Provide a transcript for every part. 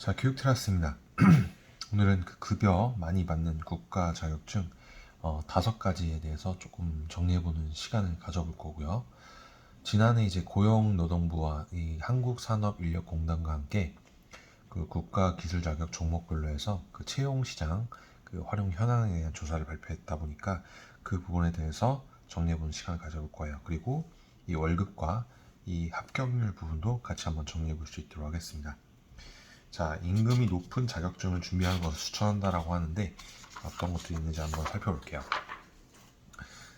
자, 교육 테라스입니다. 오늘은 그 급여 많이 받는 국가 자격증 어, 다섯 가지에 대해서 조금 정리해보는 시간을 가져볼 거고요. 지난해 이제 고용노동부와 이 한국산업인력공단과 함께 그 국가 기술 자격 종목별로 해서 그 채용 시장 그 활용 현황에 대한 조사를 발표했다 보니까 그 부분에 대해서 정리해보는 시간을 가져볼 거예요. 그리고 이 월급과 이 합격률 부분도 같이 한번 정리해볼 수 있도록 하겠습니다. 자, 임금이 높은 자격증을 준비하는 것을 추천한다라고 하는데 어떤 것들이 있는지 한번 살펴볼게요.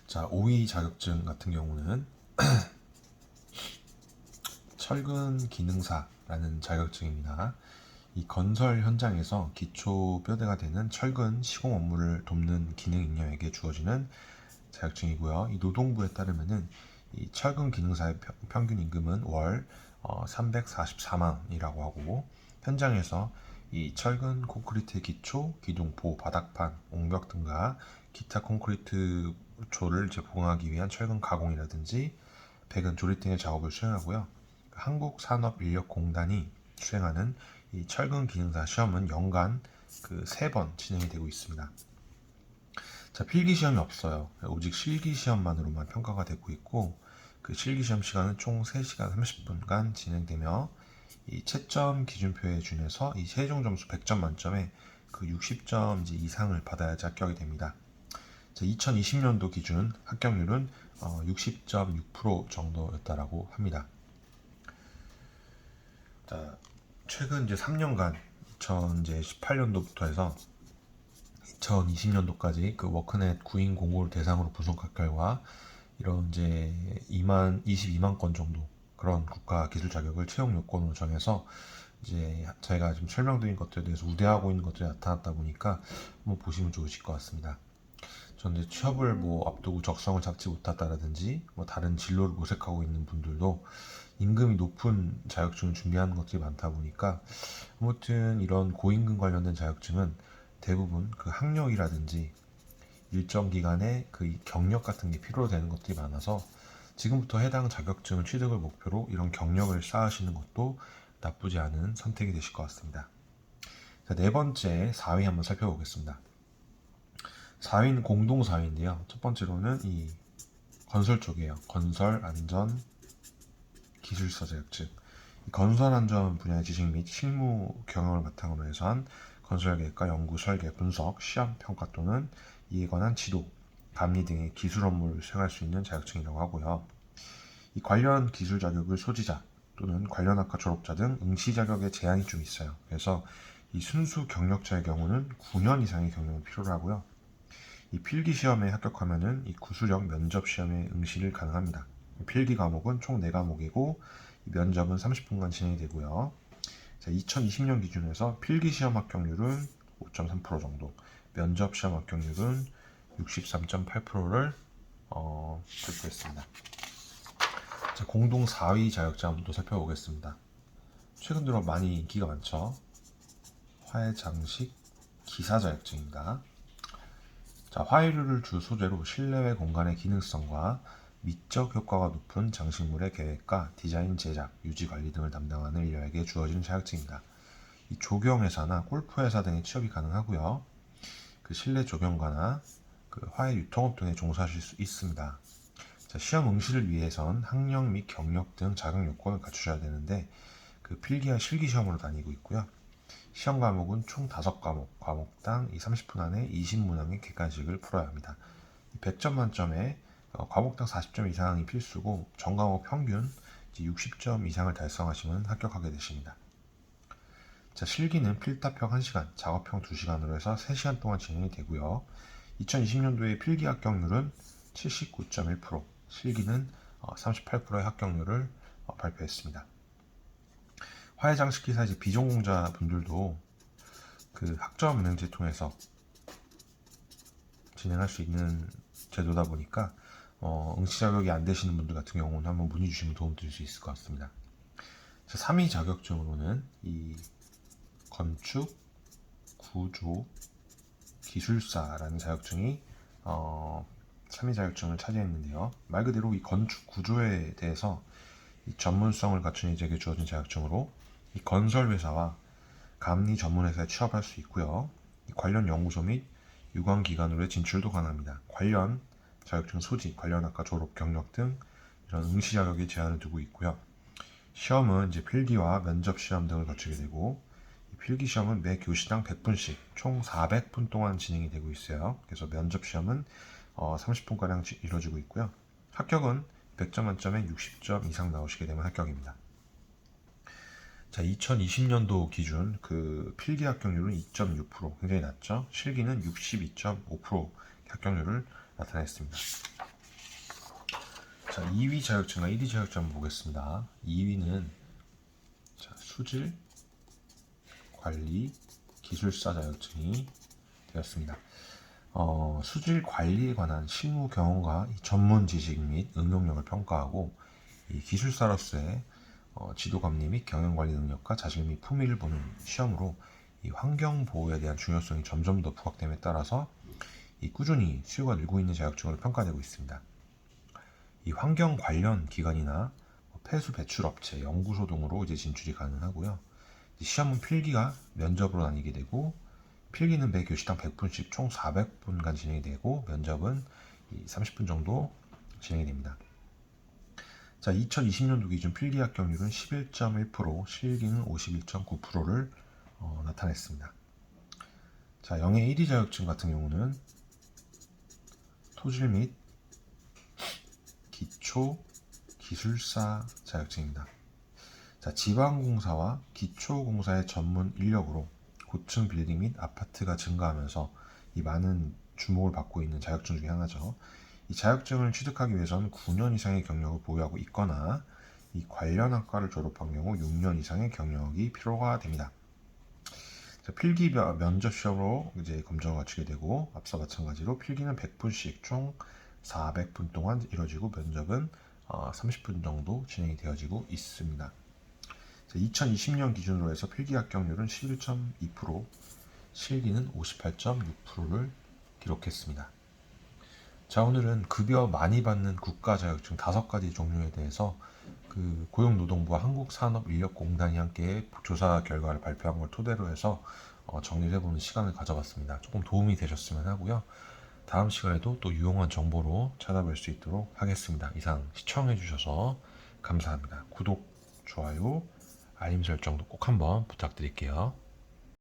자, 5위 자격증 같은 경우는 철근 기능사라는 자격증입니다. 이 건설 현장에서 기초 뼈대가 되는 철근 시공 업무를 돕는 기능 인력에게 주어지는 자격증이고요. 이 노동부에 따르면은 이 철근 기능사의 평- 평균 임금은 월 어, 344만 원이라고 하고 현장에서 이 철근 콘크리트 기초, 기둥포, 바닥판, 옹벽 등과 기타 콘크리트 조를 이제 보강하기 위한 철근 가공이라든지 배근 조립 등의 작업을 수행하고요. 한국산업인력공단이 수행하는 이 철근 기능사 시험은 연간 그 세 번 진행이 되고 있습니다. 자, 필기 시험이 없어요. 오직 실기 시험만으로만 평가가 되고 있고 그 실기 시험 시간은 총 3시간 30분간 진행되며 이 채점 기준표에 준해서 이 최종 점수 100점 만점에 그 60점 이상을 받아야지 합격이 됩니다. 자, 2020년도 기준 합격률은 어, 60.6% 정도였다라고 합니다. 자, 최근 이제 3년간 2018년도부터 해서 2020년도까지 그 워크넷 구인 공고를 대상으로 분석한 결과 이런 이제 2만 22만 건 정도 그런 국가 기술 자격을 채용 요건으로 정해서 이제 저희가 지금 설명드린 것들에 대해서 우대하고 있는 것들이 나타났다 보니까 한번 보시면 좋으실 것 같습니다. 전 이제 취업을 뭐 앞두고 적성을 잡지 못했다라든지 뭐 다른 진로를 모색하고 있는 분들도 임금이 높은 자격증을 준비하는 것들이 많다 보니까 아무튼 이런 고임금 관련된 자격증은 대부분 그 학력이라든지 일정 기간의 그 경력 같은 게 필요로 되는 것들이 많아서 지금부터 해당 자격증 취득을 목표로 이런 경력을 쌓으시는 것도 나쁘지 않은 선택이 되실 것 같습니다. 자, 네 번째 4위 한번 살펴보겠습니다. 4위는 공동 4위인데요. 첫 번째로는 이 건설 쪽이에요. 건설 안전 기술사 자격증. 이 건설 안전 분야의 지식 및 실무 경험을 바탕으로 해서 한 건설 계획과 연구, 설계, 분석, 시험, 평가 또는 이에 관한 지도, 감리 등의 기술 업무를 수행할 수 있는 자격증이라고 하고요. 이 관련 기술 자격을 소지자 또는 관련 학과 졸업자 등 응시 자격에 제한이 좀 있어요. 그래서 이 순수 경력자의 경우는 9년 이상의 경력을 필요로 하고요. 이 필기 시험에 합격하면은 이 구수력 면접 시험에 응시를 가능합니다. 필기 과목은 총 4과목이고 면접은 30분간 진행이 되고요. 자, 2020년 기준에서 필기 시험 합격률은 5.3% 정도, 면접 시험 합격률은 63.8%를 어, 발표했습니다. 자, 공동 4위 자격증 한번 또 살펴보겠습니다. 최근 들어 많이 인기가 많죠. 화해 장식 기사 자격증입니다. 자, 화이루를 주 소재로 실내외 공간의 기능성과 미적 효과가 높은 장식물의 계획과 디자인, 제작, 유지 관리 등을 담당하는 인력에게 주어지는 자격증입니다. 이 조경 회사나 골프 회사 등의 취업이 가능하고요. 그 실내 조경과나 그 화해 유통업 등에 종사하실 수 있습니다. 자, 시험 응시를 위해선 학력 및 경력 등 자격 요건을 갖추셔야 되는데 그 필기와 실기 시험으로 다니고 있고요. 시험 과목은 총 5과목, 과목당 이 30분 안에 20문항의 객관식을 풀어야 합니다. 100점 만점에 어, 과목당 40점 이상이 필수고 전 과목 평균 이제 60점 이상을 달성하시면 합격하게 되십니다. 자, 실기는 필답형 1시간, 작업형 2시간으로 해서 3시간 동안 진행이 되고요. 2020년도의 필기 합격률은 79.1%, 실기는 38%의 합격률을 어, 발표했습니다. 화해장식 기사 이제 비전공자 분들도 그 학점 은행제 통해서 진행할 수 있는 제도다 보니까 어, 응시 자격이 안 되시는 분들 같은 경우는 한번 문의 주시면 도움 드릴 수 있을 것 같습니다. 자, 3위 자격증으로는 이 건축 구조 기술사라는 자격증이 어, 3위 자격증을 차지했는데요. 말 그대로 이 건축 구조에 대해서 이 전문성을 갖춘 이에게 주어진 자격증으로 이 건설 회사와 감리 전문회사에 취업할 수 있고요. 이 관련 연구소 및 유관기관으로의 진출도 가능합니다. 관련 자격증 소지, 관련 학과 졸업 경력 등 이런 응시 자격에 제한을 두고 있고요. 시험은 이제 필기와 면접 시험 등을 거치게 되고 이 필기 시험은 매 교시당 100분씩 총 400분 동안 진행이 되고 있어요. 그래서 면접 시험은 어, 30분 가량 이루어지고 있고요. 합격은 100점 만점에 60점 이상 나오시게 되면 합격입니다. 자, 2020년도 기준 그 필기 합격률은 2.6% 굉장히 낮죠. 실기는 62.5% 합격률을 나타냈습니다. 자, 2위 자격증과 1위 자격증 한번 보겠습니다. 2위는 자, 수질 관리 기술사 자격증이 되었습니다. 어, 수질 관리에 관한 실무 경험과 이 전문 지식 및 응용력을 평가하고 이 기술사로서의 어, 지도 감리 및 경영 관리 능력과 자질 및 품위를 보는 시험으로 이 환경 보호에 대한 중요성이 점점 더 부각됨에 따라서 이 꾸준히 수요가 늘고 있는 자격증으로 평가되고 있습니다. 이 환경 관련 기관이나 뭐 폐수 배출 업체, 연구소 등으로 이제 진출이 가능하고요. 이 시험은 필기가 면접으로 나뉘게 되고 필기는 매 교시당 100분씩 총 400분간 진행이 되고 면접은 이 30분 정도 진행이 됩니다. 자, 2020년도 기준 필기 합격률은 11.1%, 실기는 51.9%를 어, 나타냈습니다. 자, 영예 1위 자격증 같은 경우는 토질 및 기초 기술사 자격증입니다. 자, 지방공사와 기초공사의 전문 인력으로 고층 빌딩 및 아파트가 증가하면서 이 많은 주목을 받고 있는 자격증 중에 하나죠. 이 자격증을 취득하기 위해서는 9년 이상의 경력을 보유하고 있거나 이 관련 학과를 졸업한 경우 6년 이상의 경력이 필요가 됩니다. 자, 필기 면- 면접 시험으로 이제 검정을 마치게 되고 앞서 마찬가지로 필기는 100분씩 총 400분 동안 이루어지고 면접은 어, 30분 정도 진행이 되어지고 있습니다. 2020년 기준으로 해서 필기 합격률은 11.2%, 실기는 58.6%를 기록했습니다. 자, 오늘은 급여 많이 받는 국가 자격증 다섯 가지 종류에 대해서 그 고용노동부와 한국산업인력공단이 함께 조사 결과를 발표한 걸 토대로 해서 어, 정리를 해보는 시간을 가져봤습니다. 조금 도움이 되셨으면 하고요. 다음 시간에도 또 유용한 정보로 찾아뵐 수 있도록 하겠습니다. 이상 시청해주셔서 감사합니다. 구독, 좋아요, 알림 설정도 꼭 한번 부탁드릴게요.